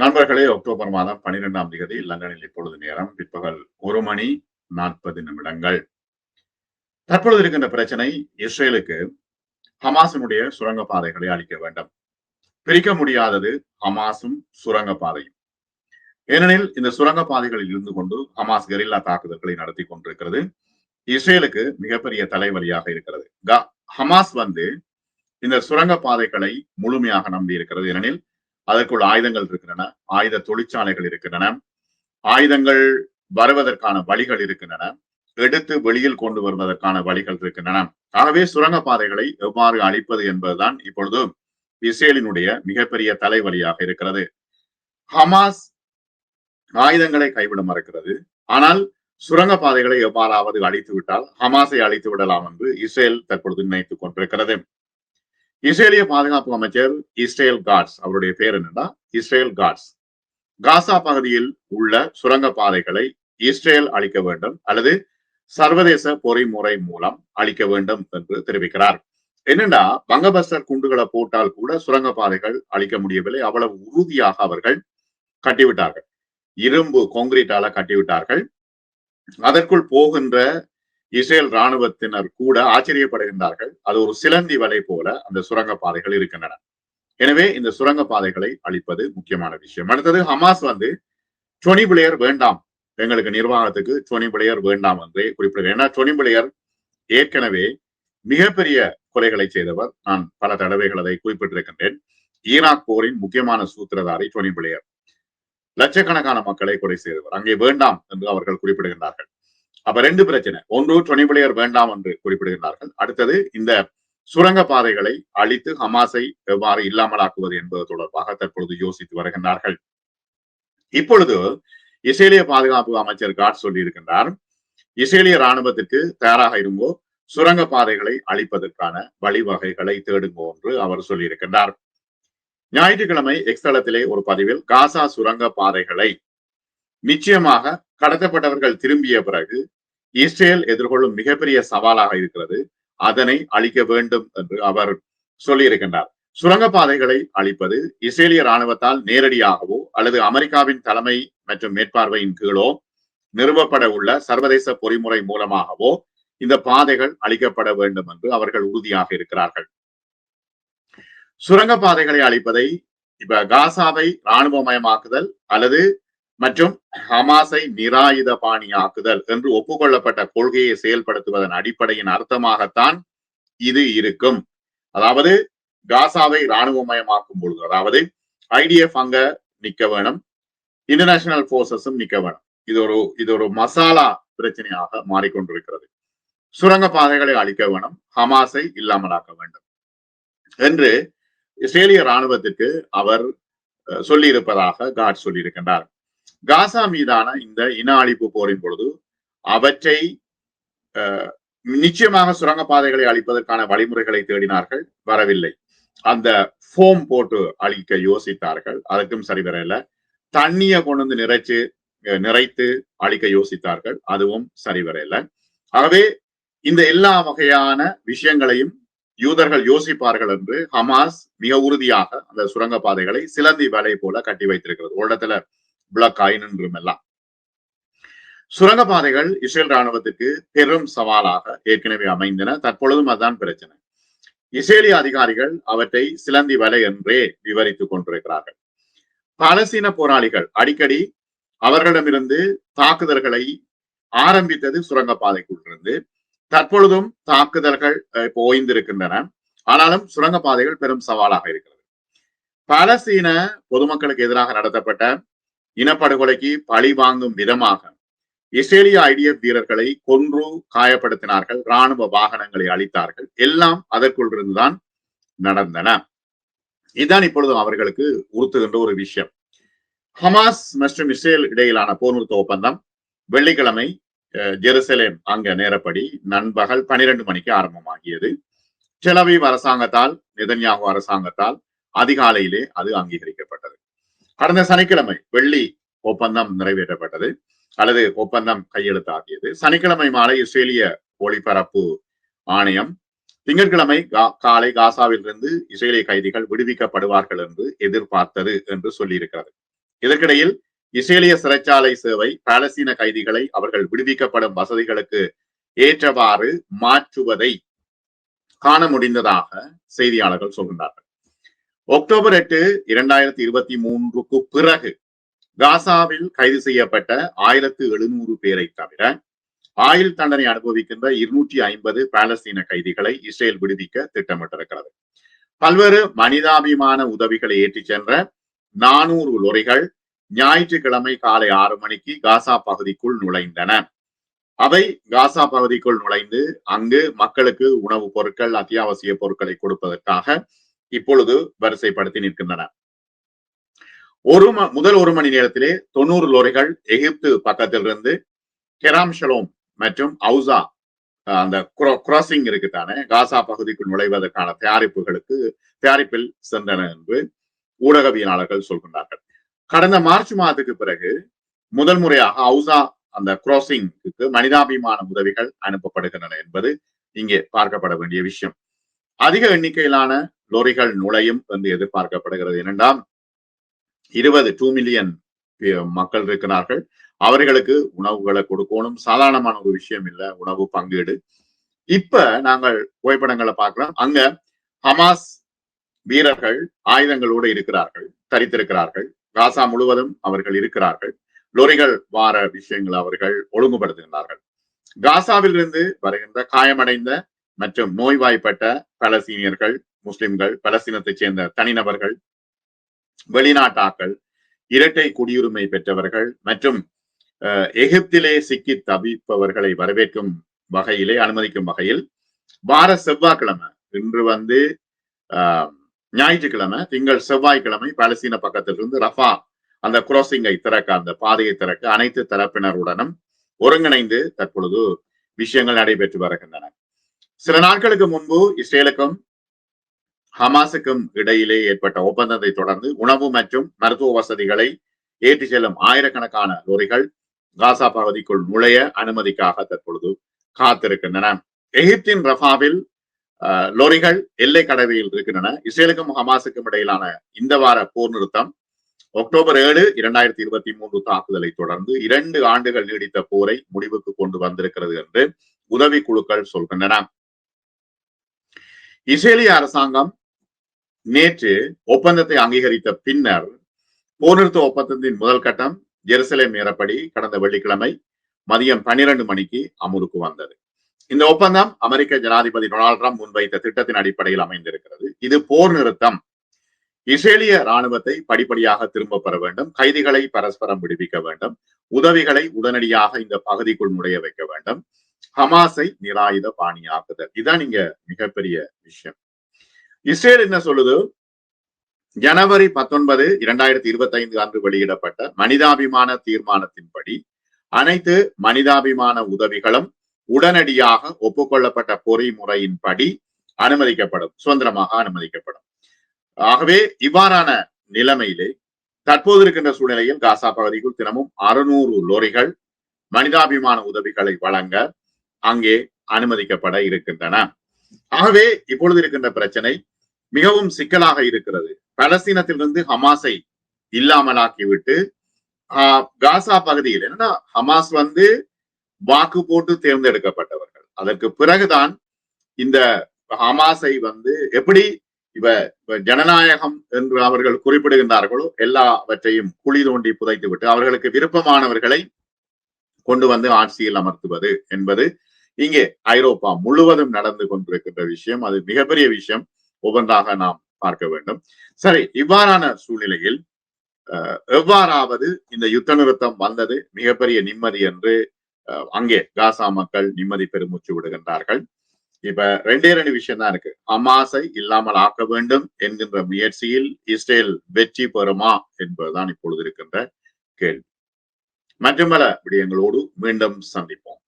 நண்பர்களே அக்டோபர் மாதம் பனிரெண்டாம் தேதி லண்டனில் இப்பொழுது நேரம். பிற்பகல் ஒரு மணி நாற்பது நிமிடங்கள். தற்பொழுது இருக்கின்ற பிரச்சனை இஸ்ரேலுக்கு ஹமாஸினுடைய சுரங்க பாதைகளை அளிக்க வேண்டும். பிரிக்க முடியாதது ஹமாஸும் சுரங்க பாதையும். ஏனெனில் இந்த சுரங்க பாதைகளில் இருந்து கொண்டு ஹமாஸ் கெரில்லா தாக்குதல்களை நடத்தி கொண்டிருக்கிறது. இஸ்ரேலுக்கு மிகப்பெரிய தலைவலியாக இருக்கிறது. ஹமாஸ் வந்து இந்த சுரங்க பாதைகளை முழுமையாக நம்பி இருக்கிறது ஏனெனில் அதற்குள் ஆயுதங்கள் இருக்கின்றன ஆயுத தொழிற்சாலைகள் இருக்கின்றன ஆயுதங்கள் வருவதற்கான வழிகள் இருக்கின்றன எடுத்து வெளியில் கொண்டு வருவதற்கான வழிகள் இருக்கின்றன. ஆகவே சுரங்க பாதைகளை எவ்வாறு அழிப்பது என்பதுதான் இப்பொழுது இஸ்ரேலினுடைய மிகப்பெரிய தலைவலியாக இருக்கிறது. ஹமாஸ் ஆயுதங்களை கைவிட மறுக்கிறது. ஆனால் சுரங்க பாதைகளை எவ்வாறாவது அழித்து விட்டால் ஹமாஸை அழித்து விடலாம் என்று இஸ்ரேல் தற்பொழுது நினைத்துக் கொண்டிருக்கிறது. இஸ்ரேலிய பாதுகாப்பு அமைச்சர் இஸ்ரேல் காட்ஸ் அவருடைய பேர் என்னன்னா இஸ்ரேல் காட்ஸ். காசா பகுதியில் உள்ள சுரங்க பாதைகளை இஸ்ரேல் அளிக்க வேண்டும் அல்லது சர்வதேச பொறிமுறை மூலம் அளிக்க வேண்டும் என்று தெரிவிக்கிறார். என்னன்னா பங்கபஸ்டர் குண்டுகளை போட்டால் கூட சுரங்க பாதைகள் அளிக்க முடியவில்லை. அவ்வளவு உறுதியாக அவர்கள் கட்டிவிட்டார்கள். இரும்பு கொங்கிரீட்டால கட்டிவிட்டார்கள். அதற்குள் போகின்ற இஸ்ரேல் ராணுவத்தினர் கூட ஆச்சரியப்படுகின்றார்கள். அது ஒரு சிலந்தி வலை போல அந்த சுரங்க பாதைகள் இருக்கின்றன. எனவே இந்த சுரங்க பாதைகளை அளிப்பது முக்கியமான விஷயம். அடுத்தது ஹமாஸ் வந்து டொனி பிளேயர் வேண்டாம். எங்களுக்கு நிர்வாகத்துக்கு டொனி பிளேயர் வேண்டாம் என்றே குறிப்பிடுகிறேன் ஏன்னா டொனி பிளேயர் ஏற்கனவே மிகப்பெரிய கொலைகளை செய்தவர். நான் பல தடவைகள் அதை குறிப்பிட்டிருக்கின்றேன். ஈராக் போரின் முக்கியமான சூத்திரதாரி டொனி பிளேயர் லட்சக்கணக்கான மக்களை கொலை செய்தவர். அங்கே வேண்டாம் என்று அவர்கள் குறிப்பிடுகின்றார்கள். அப்ப ரெண்டு பிரச்சனை. ஒன்று டொனி பிளேயர் வேண்டாம் என்று குறிப்பிடுகின்றார்கள். அடுத்தது இந்த சுரங்க பாதைகளை அழித்து ஹமாஸை எவ்வாறு இல்லாமலாக்குவது என்பது தொடர்பாக தற்பொழுது யோசித்து வருகின்றார்கள். இப்பொழுது இஸ்ரேலிய பாதுகாப்பு அமைச்சர் காட் சொல்லியிருக்கின்றார் இஸ்ரேலிய ராணுவத்திற்கு தயாராக இருங்கோ சுரங்க பாதைகளை அழிப்பதற்கான வழிவகைகளை தேடுங்கோ என்று அவர் சொல்லியிருக்கின்றார். ஞாயிற்றுக்கிழமை எக்ஸ்தலத்திலே ஒரு பதிவில் காசா சுரங்க பாதைகளை நிச்சயமாக கடத்தப்பட்டவர்கள் திரும்பிய பிறகு இஸ்ரேல் எதிர்கொள்ளும் மிகப்பெரிய சவாலாக இருக்கிறது. அதனை அழிக்க வேண்டும் என்று அவர் சொல்லியிருக்கின்றார். சுரங்கப்பாதைகளை அழிப்பது இஸ்ரேலிய ராணுவத்தால் நேரடியாகவோ அல்லது அமெரிக்காவின் தலைமை மற்றும் மேற்பார்வையின் கீழோ நிறுவப்பட உள்ள சர்வதேச பொறிமுறை மூலமாகவோ இந்த பாதைகள் அழிக்கப்பட வேண்டும் என்று அவர்கள் உறுதியாக இருக்கிறார்கள். சுரங்கப்பாதைகளை அழிப்பதை இப்ப காசாவை இராணுவமயமாக்குதல் அல்லது மற்றும் ஹமாஸை நிராயுத பாணியாக்குதல் என்று ஒப்புக்கொள்ளப்பட்ட கொள்கையை செயல்படுத்துவதன் அடிப்படையின் அர்த்தமாகத்தான் இது இருக்கும். அதாவது காசாவை இராணுவமயமாக்கும் பொழுது அதாவது ஐடிஎஃப் அங்க நிக்க வேணும் இன்டர்நேஷனல் போர்சஸும் நிக்க வேணும். இது ஒரு இது ஒரு மசாலா பிரச்சனையாக மாறிக்கொண்டிருக்கிறது. சுரங்க பாதைகளை அழிக்க வேணும் ஹமாஸை இல்லாமலாக்க வேண்டும் என்று இஸ்ரேலிய ராணுவத்திற்கு அவர் சொல்லியிருப்பதாக காட் சொல்லியிருக்கின்றார். காசா மீதான இந்த இன அழிப்பு போரின் பொழுது அவற்றை நிச்சயமாக சுரங்கப்பாதைகளை அழிப்பதற்கான வழிமுறைகளை தேடினார்கள் வரவில்லை. அந்த ஃபோம் போட்டு அழிக்க யோசித்தார்கள் அதற்கும் சரி வரல. கொண்டு வந்து நிறைச்சு நிறைத்து அழிக்க யோசித்தார்கள் அதுவும் சரி வரல. ஆகவே இந்த எல்லா வகையான விஷயங்களையும் யூதர்கள் யோசிப்பார்கள் என்று ஹமாஸ் மிக உறுதியாக அந்த சுரங்கப்பாதைகளை சிலந்தி வேலை போல கட்டி வைத்திருக்கிறது. ஒரு இடத்துல பிளாக் ஆயினும் எல்லாம் சுரங்கப்பாதைகள் இஸ்ரேல் ராணுவத்துக்கு பெரும் சவாலாக ஏற்கனவே அமைந்தன. தற்பொழுதும் அதுதான் பிரச்சனை. இஸ்ரேலிய அதிகாரிகள் அவற்றை சிலந்தி வலை என்றே விவரித்துக் கொண்டிருக்கிறார்கள். பலசீன போராளிகள் அடிக்கடி அவர்களிடமிருந்து தாக்குதல்களை ஆரம்பித்தது சுரங்கப்பாதைக்குள்ளிருந்து தற்பொழுதும் தாக்குதல்கள் இப்போ ஓய்ந்திருக்கின்றன. ஆனாலும் சுரங்கப்பாதைகள் பெரும் சவாலாக இருக்கிறது. பாலஸ்தீன பொதுமக்களுக்கு எதிராக நடத்தப்பட்ட இனப்படுகொலைக்கு பழி வாங்கும் விதமாக இஸ்ரேலிய ஐடிஎஃப் வீரர்களை கொன்று காயப்படுத்தினார்கள். ராணுவ வாகனங்களை அளித்தார்கள் எல்லாம் அதற்குள் இருந்துதான் நடந்தன. இதுதான் இப்பொழுது அவர்களுக்கு உறுத்துகின்ற ஒரு விஷயம். ஹமாஸ் மற்றும் இஸ்ரேல் இடையிலான போர் நிறுத்த ஒப்பந்தம் வெள்ளிக்கிழமை ஜெருசலேம் அங்க நேரப்படி நண்பகல் பனிரெண்டு மணிக்கு ஆரம்பமாகியது. டெலவீவ் அரசாங்கத்தால் நெதன்யாகு அரசாங்கத்தால் அதிகாலையிலே அது அங்கீகரிக்கப்பட்டது. கடந்த சனிக்கிழமை வெள்ளி ஒப்பந்தம் நிறைவேற்றப்பட்டது. அல்லது ஒப்பந்தம் கையெழுத்தாகியது சனிக்கிழமை மாலை இஸ்ரேலிய ஒளிபரப்பு ஆணையம் திங்கட்கிழமை காலை காசாவில் இருந்து இஸ்ரேலிய கைதிகள் விடுவிக்கப்படுவார்கள் என்று எதிர்பார்த்தது என்று சொல்லியிருக்கிறது. இதற்கிடையில் இஸ்ரேலிய சிறைச்சாலை சேவை பாலஸ்தீன கைதிகளை அவர்கள் விடுவிக்கப்படும் வசதிகளுக்கு ஏற்றவாறு மாற்றுவதை காண முடிந்ததாக செய்தியாளர்கள் சொல்கின்றார்கள். அக்டோபர் எட்டு இரண்டாயிரத்தி இருபத்தி மூன்றுக்கு பிறகு காசாவில் கைது செய்யப்பட்ட ஆயிரத்து எழுநூறு பேரை தவிர ஆயுள் தண்டனை அனுபவிக்கின்ற இருநூற்றி ஐம்பது பாலஸ்தீன கைதிகளை இஸ்ரேல் விடுவிக்க திட்டமிட்டிருக்கிறது. பல்வேறு மனிதாபிமான உதவிகளை ஏற்றிச் சென்ற நானூறு லொரிகள் ஞாயிற்றுக்கிழமை காலை ஆறு மணிக்கு காசா பகுதிக்குள் நுழைந்தன. அவை காசா பகுதிக்குள் நுழைந்து அங்கு மக்களுக்கு உணவுப் பொருட்கள் அத்தியாவசிய பொருட்களை கொடுப்பதற்காக இப்பொழுது வரிசைப்படுத்தி நிற்கின்றன. ஒரு முதல் ஒரு மணி நேரத்திலே தொண்ணூறு லோரிகள் எகிப்து பக்கத்திலிருந்து கெராம் ஷலோம் மற்றும் அவுசா அந்த கிராசிங் இருக்குதானே காசா பகுதிக்குள் நுழைவதற்கான தயாரிப்புகளுக்கு தயாரிப்பில் சென்றன என்று ஊடகவியலாளர்கள் சொல்கின்றார்கள். கடந்த மார்ச் மாதத்துக்கு பிறகு முதல் முறையாக அவுசா அந்த கிராசிங்க்கு மனிதாபிமான உதவிகள் அனுப்பப்படுகின்றன என்பது இங்கே பார்க்கப்பட வேண்டிய விஷயம். அதிக எண்ணிக்கையிலான லோரிகள் நுழையும் என்று எதிர்பார்க்கப்படுகிறது. இரண்டாம் இருபது டூ மில்லியன் மக்கள் இருக்கிறார்கள். அவர்களுக்கு உணவுகளை கொடுக்கணும். சாதாரணமான ஒரு விஷயம் இல்ல. உணவு பங்கீடு. இப்ப நாங்கள் புகைப்படங்களை பார்க்கலாம் அங்க ஹமாஸ் வீரர்கள் ஆயுதங்களோடு இருக்கிறார்கள் தரித்திருக்கிறார்கள். காசா முழுவதும் அவர்கள் இருக்கிறார்கள். லொரிகள் வார விஷயங்கள் அவர்கள் ஒழுங்குபடுத்துகின்றார்கள். காசாவில் இருந்து வருகின்ற காயமடைந்த மற்றும் நோய்வாய்ப்பட்ட பலசீனியர்கள் முஸ்லிம்கள் பலஸ்தீனத்தைச் சேர்ந்த தனிநபர்கள் வெளிநாட்டாக்கள் இரட்டை குடியுரிமை பெற்றவர்கள் மற்றும் எகிப்திலே சிக்கி தவிப்பவர்களை வரவேற்கும் வகையிலே அனுமதிக்கும் வகையில் வார செவ்வாய்க்கிழமை இன்று வந்து ஞாயிற்றுக்கிழமை திங்கள் செவ்வாய்க்கிழமை பாலஸ்தீன பக்கத்திலிருந்து ரஃபா அந்த குரோசிங்கை திறக்க அந்த பாதையை திறக்க அனைத்து தரப்பினருடனும் ஒருங்கிணைந்து தற்பொழுது விஷயங்கள் நடைபெற்று வருகின்றன. சில நாட்களுக்கு முன்பு இஸ்ரேலுக்கும் ஹமாஸுக்கும் இடையிலே ஏற்பட்ட ஒப்பந்தத்தை தொடர்ந்து உணவு மற்றும் மருத்துவ வசதிகளை ஏற்றி செல்லும் ஆயிரக்கணக்கான லோரிகள் காசா பகுதிக்குள் நுழைய அனுமதிக்காக தற்பொழுது காத்திருக்கின்றன. எகிப்தின் ரஃபாவில் லோரிகள் எல்லை கடவையில் இருக்கின்றன. இஸ்ரேலுக்கும் ஹமாஸுக்கும் இடையிலான இந்த வார போர் நிறுத்தம் அக்டோபர் ஏழு இரண்டாயிரத்தி இருபத்தி மூன்று தாக்குதலை தொடர்ந்து இரண்டு ஆண்டுகள் நீடித்த போரை முடிவுக்கு கொண்டு வந்திருக்கிறது என்று உதவி குழுக்கள் சொல்கின்றன. இஸ்ரேலிய அரசாங்கம் நேற்று ஒப்பந்தத்தை அங்கீகரித்த பின்னர் போர் நிறுத்த ஒப்பந்தத்தின் முதல் கட்டம் ஜெருசலேம் நேரப்படி கடந்த வெள்ளிக்கிழமை மதியம் பன்னிரண்டு மணிக்கு அமுலுக்கு வந்தது. இந்த ஒப்பந்தம் அமெரிக்க ஜனாதிபதி டொனால்ட் ட்ரம்ப் முன்வைத்த திட்டத்தின் அடிப்படையில் அமைந்திருக்கிறது. இது போர் நிறுத்தம். இஸ்ரேலிய ராணுவத்தை படிப்படியாக திரும்ப பெற வேண்டும். கைதிகளை பரஸ்பரம் விடுவிக்க வேண்டும். உதவிகளை உடனடியாக இந்த பகுதிக்குள் நுழைய வைக்க வேண்டும். ஹமாஸை நிராயுத பாணியாக்குதல். இதுதான் நீங்க மிகப்பெரிய விஷயம். இஸ்ரேல் என்ன சொல்லுது? ஜனவரி பத்தொன்பது இரண்டாயிரத்தி இருபத்தி ஐந்து அன்று வெளியிடப்பட்ட மனிதாபிமான தீர்மானத்தின்படி அனைத்து மனிதாபிமான உதவிகளும் உடனடியாக ஒப்புக்கொள்ளப்பட்ட பொறிமுறையின்படி அனுமதிக்கப்படும் சுதந்திரமாக அனுமதிக்கப்படும். ஆகவே இவ்வாறான நிலைமையிலே தற்போது இருக்கின்ற சூழ்நிலையில் காசா பகுதிக்குள் தினமும் அறுநூறு லோரிகள் மனிதாபிமான உதவிகளை வழங்க அங்கே அனுமதிக்கப்பட இருக்கின்றன. ஆகவே இப்பொழுது இருக்கின்ற பிரச்சனை மிகவும் சிக்கலாக இருக்கிறது. பலஸ்தீனத்திலிருந்து ஹமாஸை இல்லாமலாக்கிவிட்டு காசா பகுதியில் என்னன்னா ஹமாஸ் வந்து வாக்கு போட்டு தேர்ந்தெடுக்கப்பட்டவர்கள். அதற்கு பிறகுதான் இந்த ஹமாஸை வந்து எப்படி இவ ஜனநாயகம் என்று அவர்கள் குறிப்பிடுகின்றார்களோ எல்லாவற்றையும் குழி தோண்டி புதைத்து விட்டு அவர்களுக்கு விருப்பமானவர்களை கொண்டு வந்து ஆட்சியில் அமர்த்துவது என்பது இங்கே ஐரோப்பா முழுவதும் நடந்து கொண்டிருக்கின்ற விஷயம் அது மிகப்பெரிய விஷயம். ஒவ்வொன்றாக நாம் பார்க்க வேண்டும். சரி இவ்வாறான சூழ்நிலையில் எவ்வாறாவது இந்த யுத்த நிறுத்தம் வந்தது? மிகப்பெரிய நிம்மதி என்று அங்கே காசா மக்கள் நிம்மதி பெருமூச்சு விடுகின்றார்கள். இப்ப ரெண்டே ரெண்டு விஷயம் தான் இருக்கு. அமாசை இல்லாமல் ஆக்க வேண்டும் என்கின்ற முயற்சியில் இஸ்ரேல் வெற்றி பெறுமா என்பதுதான் இப்பொழுது இருக்கின்ற கேள்வி. மற்றும் பல விடயங்களோடு மீண்டும் சந்திப்போம்.